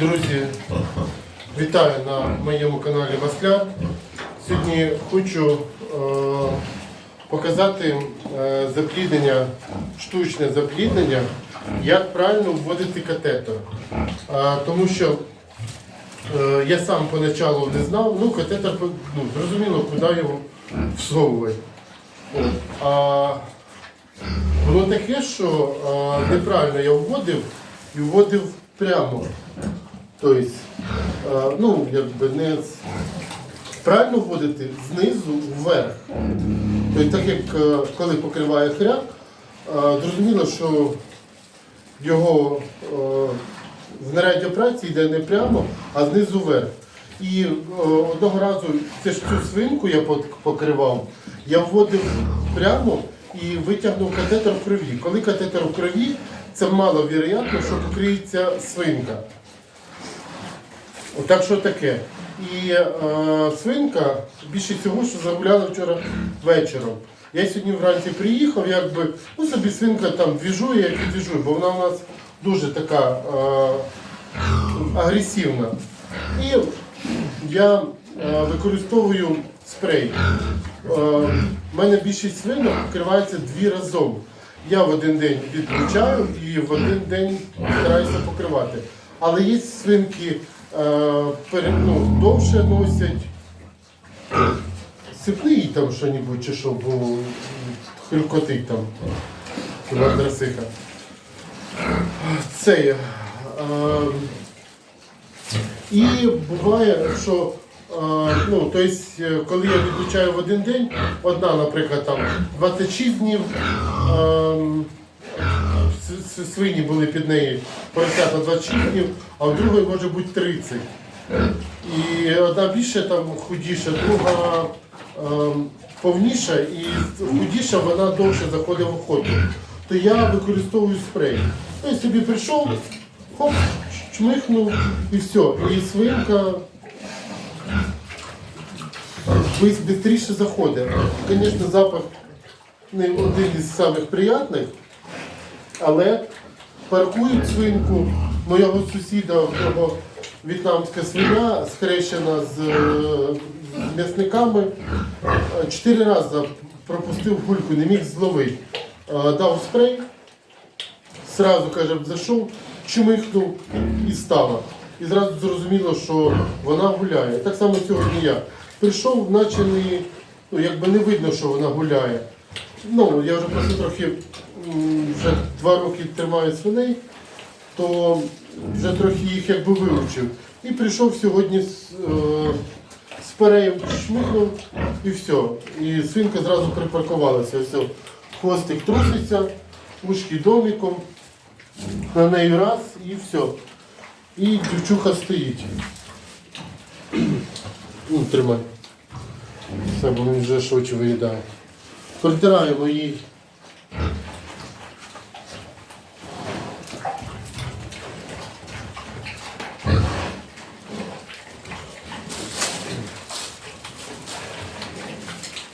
Друзі, вітаю на моєму каналі Масляр. Сьогодні хочу е, показати е, запліднення, штучне запліднення, як правильно вводити катетер. Е, тому що е, я сам поначалу не знав, ну катетер ну, зрозуміло, куди його всовувати. А Було таке, що е, неправильно я вводив і вводив прямо. Тобто, е, ну, якби не правильно вводити знизу вверх. Тобто, так як е, коли покриває хряк, е, зрозуміло, що його знаряддя праці йде не прямо, а знизу вверх. І одного разу це ж цю свинку я покривав, я вводив прямо і витягнув катетер в крові. Коли катетер в крові, це мало вірогятно, що покриється свинка. Отак що таке. І е, свинка більше всього, що загуляла вчора вечором. Я сьогодні вранці приїхав, якби, ну собі свинка там двіжує, як і двіжує, бо вона у нас дуже така е, агресивна. І я е, використовую спрей. Е, У мене більшість свинок покривається дві разом. Я в один день відключаю і в один день стараюся покривати. Але є свинки е, ну, довше носять. Сипни їй там що-небудь, чи що, бо хрюкотить там. Мадрасиха. Це є. Е, і буває, що е, ну, тобто, е, коли я відлучаю в один день, одна, наприклад, там 26 днів, ем, свині були під неї поросята 26 днів, а в другої може бути 30. І одна більше там худіша, друга ем, повніша і худіша вона довше заходить в охоту. То я використовую спрей. Ну, Я собі прийшов, хоп, чмихнув і все. І свинка швидше заходить. Звісно, запах не один із самих приятних, але паркують свинку моєго сусіда, в нього в'єтнамська свиня, схрещена з, е, з м'ясниками. Е, Чотири рази пропустив гульку, не міг зловити. Е, Дав спрей, Сразу, каже, зайшов, чмихнув і стала. І зразу зрозуміло, що вона гуляє. Так само сьогодні я. Прийшов, наче не, ну, якби не видно, що вона гуляє. Ну, я вже просто трохи вже два роки тримаю свиней, то вже трохи їх якби вивчив. І прийшов сьогодні з, е, з переєм шмихнув і все. І свинка зразу припаркувалася. Все. Хвостик труситься, ушки домиком, на неї раз і все. І дівчуха стоїть. Ну, тримай. Все, бо він вже очі виїдає. Протираємо їй.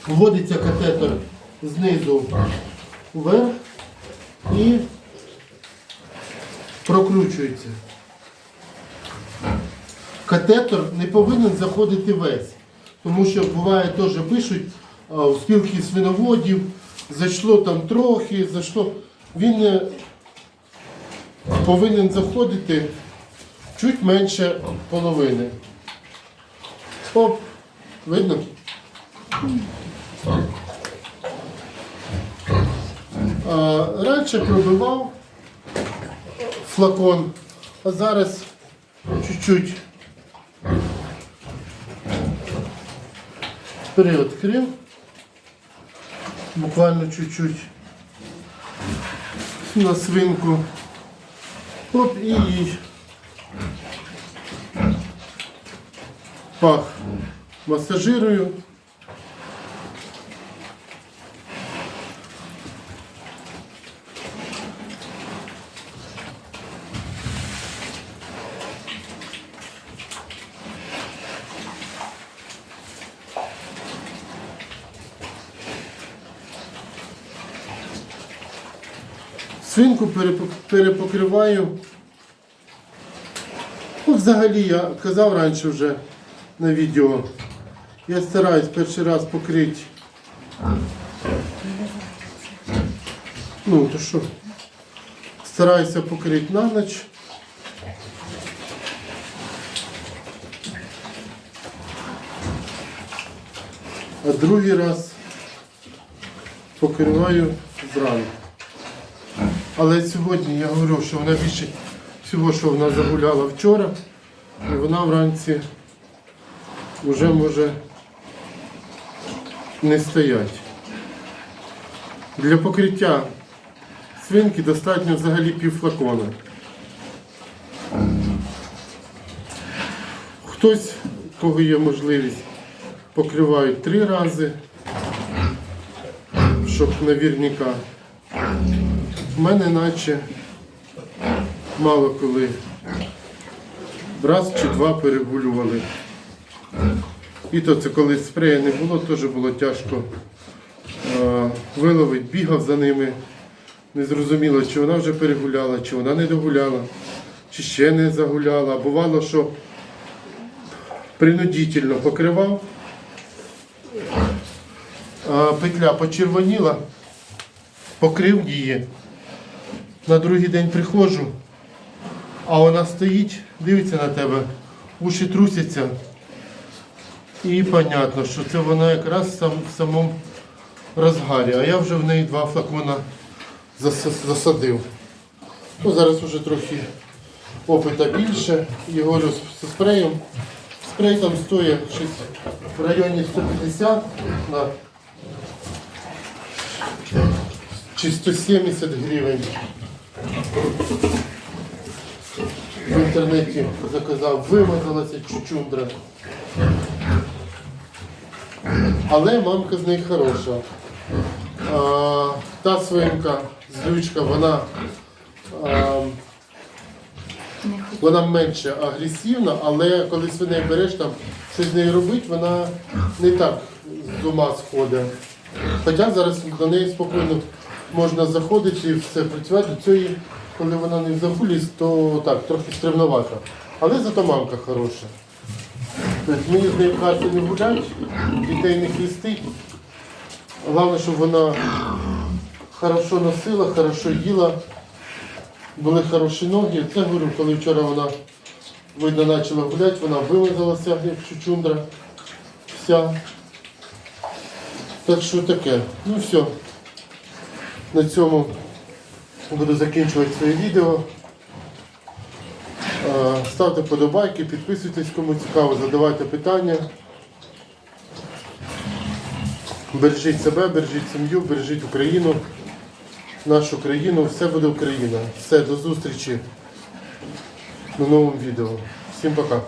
Вводиться катетер знизу вверх і прокручується. Катетер не повинен заходити весь, тому що буває теж пишуть у спілки свиноводів, зайшло там трохи, зайшло. Він не повинен заходити чуть менше половини. Оп, видно? Раніше пробивав флакон, а зараз чуть-чуть приоткрив, буквально чуть-чуть на свинку. Оп, і пах. Масажирую. Свинку перепокриваю Ну, взагалі, я казав раніше вже на відео. Я стараюсь перший раз покрити. Ну, то що? Стараюся покрити на ніч. А другий раз покриваю зранку. Але сьогодні я говорю, що вона більше всього, що вона загуляла вчора, і вона вранці вже може не стоять. Для покриття свинки достатньо взагалі пів флакона. Хтось, у кого є можливість, покривають три рази, щоб навірняка. В мене наче мало коли раз чи два перегулювали. І то це коли спрея не було, теж було тяжко виловити, бігав за ними. Не зрозуміло, чи вона вже перегуляла, чи вона не догуляла, чи ще не загуляла. Бувало, що принудительно покривав, а петля почервоніла, покрив її. На другий день приходжу, а вона стоїть, дивиться на тебе, уші трусяться. І понятно, що це вона якраз сам, в самому розгарі, а я вже в неї два флакона зас- засадив. Ну, зараз вже трохи опита більше. І говорю з, з спреєм. Спрей там стоїть щось в районі 150 на чи 170 гривень. В інтернеті заказав, вимазалася чучундра. Але мамка з неї хороша. А, та свинка, злючка, вона, а, вона менше агресивна, але коли свиней береш там щось з нею робити, вона не так з ума сходить. Хоча зараз до неї спокійно можна заходити і все працювати. До цієї, коли вона не загулість, то так, трохи стремновато. Але зато мамка хороша. Тобто мені з нею в не гулять, дітей не хрестить. Головне, щоб вона хорошо носила, хорошо їла, були хороші ноги. Це говорю, коли вчора вона видно почала гуляти, вона вимазалася, як чучундра. Вся. Так що таке. Ну все. На цьому буду закінчувати своє відео. Е, Ставте подобайки, підписуйтесь, кому цікаво, задавайте питання. Бережіть себе, бережіть сім'ю, бережіть Україну, нашу країну. Все буде Україна. Все, до зустрічі на новому відео. Всім пока.